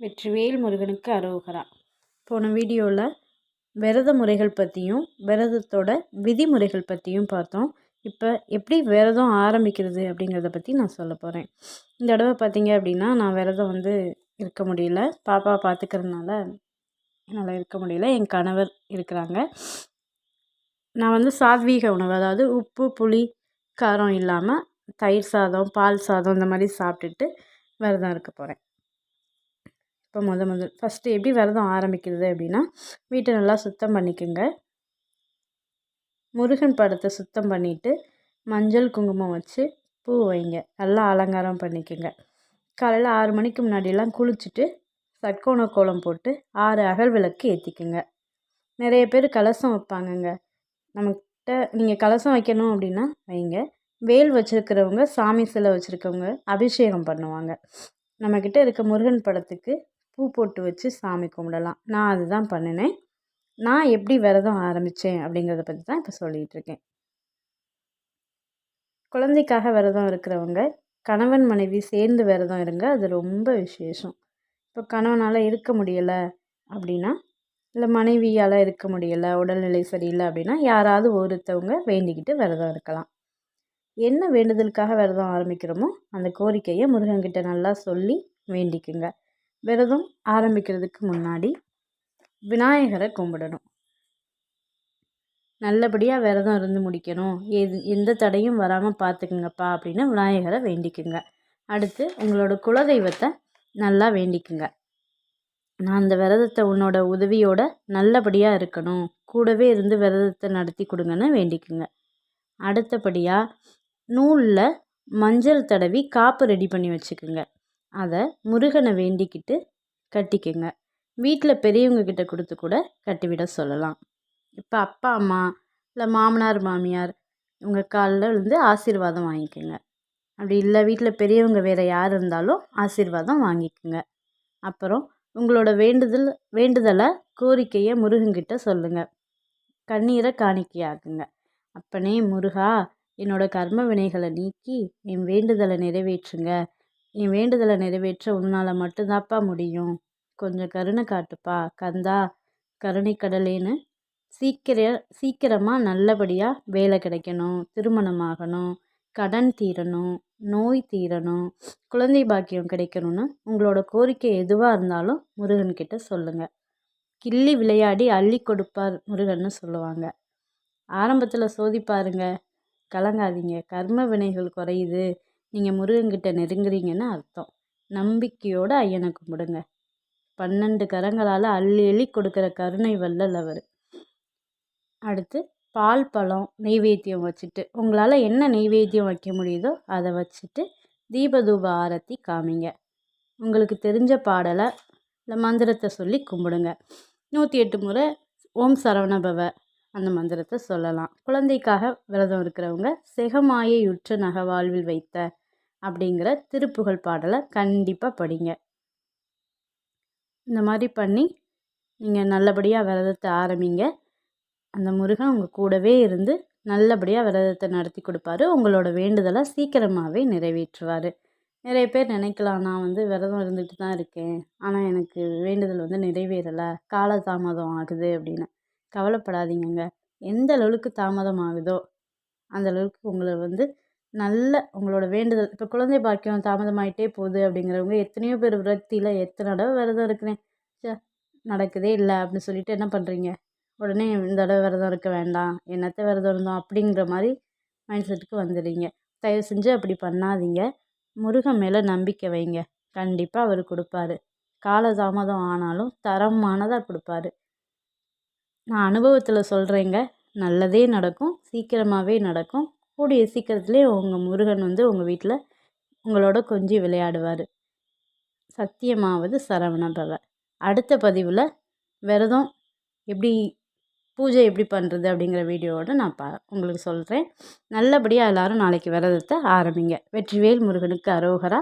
வெற்றிவேல் முருகனுக்கு அரோகரா போன வீடியோவில் விரத முறைகள் பற்றியும் விரதத்தோட விதிமுறைகள் பற்றியும் பார்த்தோம். இப்போ எப்படி விரதம் ஆரம்பிக்கிறது அப்படிங்கிறத பற்றி நான் சொல்ல போகிறேன் இந்த தடவை பார்த்தீங்க அப்படின்னா நான் விரதம் வந்து இருக்க முடியல. பாப்பா பார்த்துக்கிறதுனால என்னால் இருக்க முடியல. என் கணவர் இருக்கிறாங்க. நான் வந்து சாத்வீக உணவு அதாவது உப்பு புளி காரம் இல்லாமல் தயிர் சாதம் பால் சாதம் இந்த மாதிரி சாப்பிட்டுட்டு விரதம் இருக்க போகிறேன் இப்போ முத முதல். ஃபஸ்ட்டு எப்படி விரதம் ஆரம்பிக்கிறது அப்படின்னா வீட்டை நல்லா சுத்தம் பண்ணிக்கோங்க. முருகன் படத்தை சுத்தம் பண்ணிவிட்டு மஞ்சள் குங்குமம் வச்சு பூ வைங்க. நல்லா அலங்காரம் பண்ணிக்கோங்க. காலையில் ஆறு மணிக்கு முன்னாடியெல்லாம் குளிச்சுட்டு சட்கோண கோலம் போட்டு ஆறு அகல் விளக்கு ஏற்றிக்குங்க நிறைய பேர் கலசம் வைப்பாங்கங்க. நம்மக்கிட்ட நீங்கள் கலசம் வைக்கணும் அப்படின்னா வைங்க. வேல் வச்சுருக்கிறவங்க சாமி சிலை வச்சுருக்கவங்க அபிஷேகம் பண்ணுவாங்க. நம்மக்கிட்ட இருக்க முருகன் படத்துக்கு பூ போட்டு வச்சு சாமி கும்பிடலாம். நான் அதுதான் பண்ணினேன். நான் எப்படி விரதம் ஆரம்பித்தேன் அப்படிங்கிறத பற்றி தான் இப்போ சொல்லிகிட்ருக்கேன் குழந்தைக்காக விரதம் இருக்கிறவங்க கணவன் மனைவி சேர்ந்து விரதம் இருங்க. அது ரொம்ப விசேஷம். இப்போ கணவனால் இருக்க முடியலை அப்படின்னா இல்லை மனைவியால் இருக்க முடியலை உடல்நிலை சரியில்லை அப்படின்னா யாராவது ஒருத்தவங்க வேண்டிக்கிட்டு விரதம் இருக்கலாம். என்ன வேண்டுதலுக்காக விரதம் ஆரம்பிக்கிறோமோ அந்த கோரிக்கையை முருகன்கிட்ட நல்லா சொல்லி வேண்டிக்குங்க. விரதம் ஆரம்பிக்கிறதுக்கு முன்னாடி விநாயகரை கும்பிடணும். நல்லபடியாக விரதம் இருந்து முடிக்கணும். எது எந்த தடையும் வராமல் பார்த்துக்குங்கப்பா அப்படின்னு விநாயகரை வேண்டிக்குங்க. அடுத்து உங்களோட குலதெய்வத்தை நல்லா வேண்டிக்குங்க. நான் அந்த விரதத்தை உன்னோட உதவியோட நல்லபடியாக இருக்கணும். கூடவே இருந்து விரதத்தை நடத்தி கொடுங்கன்னு வேண்டிக்குங்க. அடுத்தபடியாக நூலில் மஞ்சள் தடவி காப்பு ரெடி பண்ணி வச்சுக்குங்க. அதை முருகனை வேண்டிக்கிட்டு கட்டிக்கங்க. வீட்டில் பெரியவங்க கிட்ட கொடுத்து கூட கட்டிவிட சொல்லலாம். இப்போ அப்பா அம்மா இல்லை மாமனார் மாமியார் உங்கள் காலில் விழுந்து ஆசீர்வாதம் வாங்கிக்கோங்க. அப்படி இல்லை வீட்டில் பெரியவங்க வேறு யார் இருந்தாலும் ஆசீர்வாதம் வாங்கிக்கோங்க. அப்புறம் உங்களோட வேண்டுதல் வேண்டுதலை கோரிக்கையை முருகன்கிட்ட சொல்லுங்கள் கண்ணீரை காணிக்கையாக்குங்க. அப்பனே முருகா என்னோட கர்ம வினைகளை நீக்கி என் வேண்டுதலை நிறைவேற்றுங்க. என் வேண்டுதலை நிறைவேற்ற உன்னால் மட்டும்தான்ப்பா முடியும். கொஞ்சம் கருணை காட்டுப்பா. கந்தா கருணை கடலேன்னு சீக்கிர சீக்கிரமாக நல்லபடியாக வேலை கிடைக்கணும். திருமணம் ஆகணும் கடன் தீரணும். நோய் தீரணும். குழந்தை பாக்கியம் கிடைக்கணும்னு உங்களோட கோரிக்கை எதுவாக இருந்தாலும் முருகன்கிட்ட சொல்லுங்கள் கிள்ளி விளையாடி அள்ளி கொடுப்பார் முருகன்னு சொல்லுவாங்க. ஆரம்பத்தில் சோதிப்பாருங்க. கலங்காதீங்க. கர்ம வினைகள் குறையுது. நீங்கள் முருகன்கிட்ட நெருங்குறீங்கன்னு அர்த்தம். நம்பிக்கையோடு ஐயனை கும்பிடுங்க. பன்னெண்டு கரங்களால் அள்ளி அள்ளி கொடுக்குற கருணை வல்லல் அவர். அடுத்து பால் பழம் நெய்வேத்தியம் வச்சுட்டு உங்களால் என்ன நெய்வேத்தியம் வைக்க முடியுதோ அதை வச்சுட்டு தீபதூப ஆரத்தி காமிங்க. உங்களுக்கு தெரிஞ்ச பாடலை இல்லை மந்திரத்தை சொல்லி கும்பிடுங்க. நூற்றி எட்டு முறை ஓம் சரவணபவ அந்த மந்திரத்தை சொல்லலாம். குழந்தைக்காக விரதம் இருக்கிறவங்க செகமாயையுற்ற நக வாழ்வில் வைத்த அப்படிங்கிற திருப்புகழ் பாடலை கண்டிப்பாக படிங்க. இந்த மாதிரி பண்ணி நீங்கள் நல்லபடியாக விரதத்தை ஆரம்பிங்க. அந்த முருகன் உங்கள் கூடவே இருந்து நல்லபடியாக விரதத்தை நடத்தி கொடுப்பாரு. உங்களோட வேண்டுதலை சீக்கிரமாகவே நிறைவேற்றுவார். நிறைய பேர் நினைக்கலாம் நான் வந்து விரதம் இருந்துட்டு தான் இருக்கேன். ஆனால் எனக்கு வேண்டுதல் வந்து நிறைவேறலை. கால தாமதம் ஆகுது அப்படின்னு. கவலைப்படாதீங்கங்க. எந்த அளவுக்கு தாமதம் ஆகுதோ அந்த அளவுக்கு உங்களை வந்து நல்ல உங்களோட வேண்டுதல். இப்போ குழந்தை பாக்கியம் தாமதமாயிட்டே போகுது அப்படிங்கிறவங்க எத்தனையோ பேர் விரக்தியில் எத்தனை தடவை விரதம் இருக்கிறேன் சே நடக்குதே இல்லை அப்படின்னு சொல்லிட்டு என்ன பண்ணுறீங்க உடனே இந்த தடவை விரதம் இருக்க வேண்டாம் என்னத்தை விரதம் இருந்தோம் அப்படிங்கிற மாதிரி மைண்ட் செட்டுக்கு வந்துடுறீங்க. தயவு செஞ்சு அப்படி பண்ணாதீங்க. முருகன் மேலே நம்பிக்கை வைங்க. கண்டிப்பாக அவர் கொடுப்பாரு. கால தாமதம் ஆனாலும் தரமானதாக கொடுப்பாரு. நான் அனுபவத்தில் சொல்கிறேங்க நல்லதே நடக்கும். சீக்கிரமாகவே நடக்கும். கூடிய சீக்கிரத்துலேயே உங்கள் முருகன் வந்து உங்கள் வீட்டில் உங்களோட கொஞ்சி விளையாடுவார். சத்தியமாவது சரவணபவ அடுத்த பதிவில் விரதம் எப்படி பூஜை எப்படி பண்ணுறது அப்படிங்கிற வீடியோவோட நான் பா உங்களுக்கு சொல்கிறேன் நல்லபடியாக எல்லோரும் நாளைக்கு விரதத்தை ஆரம்பிங்க. வெற்றிவேல் முருகனுக்கு அரோகரா.